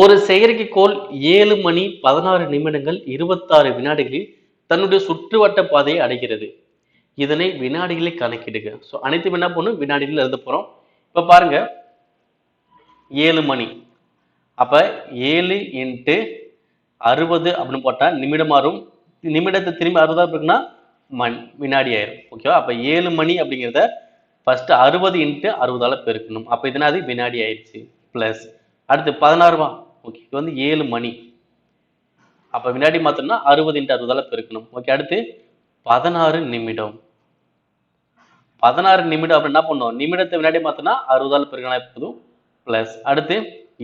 ஒரு செயற்கைக்கோள் ஏழு மணி பதினாறு நிமிடங்கள் இருபத்தாறு வினாடிகளில் தன்னுடைய சுற்றுவட்ட பாதையை அடைகிறது. இதனை வினாடிகளை கணக்கிடுங்க ஸோ அனைத்தும் என்ன பண்ணும்? வினாடிகள் எழுத போகிறோம் இப்போ பாருங்க. ஏழு மணி. அப்போ ஏழு இன்ட்டு அறுபது அப்படின்னு போட்டால் நிமிடம் மாறும். நிமிடத்தை திரும்பி அறுபதாக இருக்குன்னா மண் வினாடி ஆயிரும். ஓகேவா அப்போ ஏழு மணி அப்படிங்கிறத ஃபஸ்ட்டு அறுபது இன்ட்டு அறுபதால் பெருக்கணும். அப்ப இதனால வினாடி ஆயிடுச்சு. ப்ளஸ் அடுத்து பதினாறுவா ஓகே இது வந்து ஏழு மணி. அப்போ வினாடி மாத்தோம்னா அறுபது இன்ட்டு அறுபதால பெருக்கணும். ஓகே அடுத்து பதினாறு நிமிடம். பதினாறு நிமிடம் அப்படி என்ன பண்ணோம்? நிமிடத்தை வினாடி மாத்தினா அறுபதால் பெருக்கினா போதும்? ப்ளஸ் அடுத்து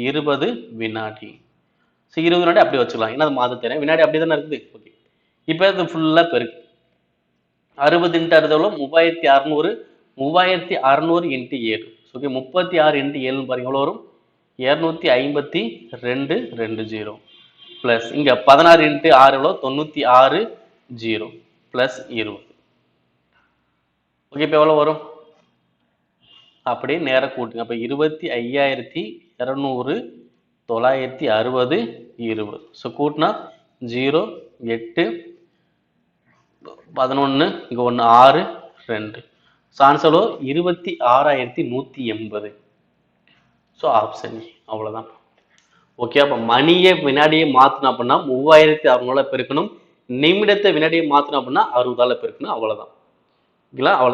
இருபது வினாடி. ஸோ இருபது வினாடி அப்படி வச்சுக்கலாம். ஏன்னா அது மாத தெரியும் வினாடி அப்படி தானே இருக்குது. ஓகே இப்போ அது ஃபுல்லாக பெருக்கு. அறுபது இன்ட்டு அறுபது மூவாயிரத்தி அறநூறு. மூவாயிரத்தி அறநூறு இன்ட்டு ஏழு. ஓகே முப்பத்தி ஆறு இன்ட்டு ஏழுன்னு பாருங்க. எவ்வளோ வரும்? இரநூத்தி ஐம்பத்தி ரெண்டு ரெண்டு ஜீரோ. ப்ளஸ் இங்கே பதினாறு இன்ட்டு ஆறு எவ்வளோ தொண்ணூற்றி ஆறு ஜீரோ. ப்ளஸ் இருபது. ஓகே இப்போ எவ்வளோ வரும்? அப்படியே நேராக கூட்டுங்க. அப்போ இருபத்தி ஐயாயிரத்தி இரநூறு தொள்ளாயிரத்தி அறுபது இருபது. ஸோ கூட்டினா ஜீரோ எட்டு பதினொன்று இங்கே ஒன்று ஆறு ரெண்டு. ஸோ இருபத்தி ஆறாயிரத்தி நூற்றி எண்பது. ஸோ ஆப்ஷன் அவ்வளோதான் ஓகே அப்போ மணியை வினாடியை மாற்றணும் அப்படின்னா மூவாயிரத்தி அறுநூறுல பெருக்கணும். நிமிடத்தை வினாடியை மாற்றணும் அப்படின்னா அறுபதால பெருக்கணும். அவ்வளோதான் ஓகேங்களா அவ்வளோ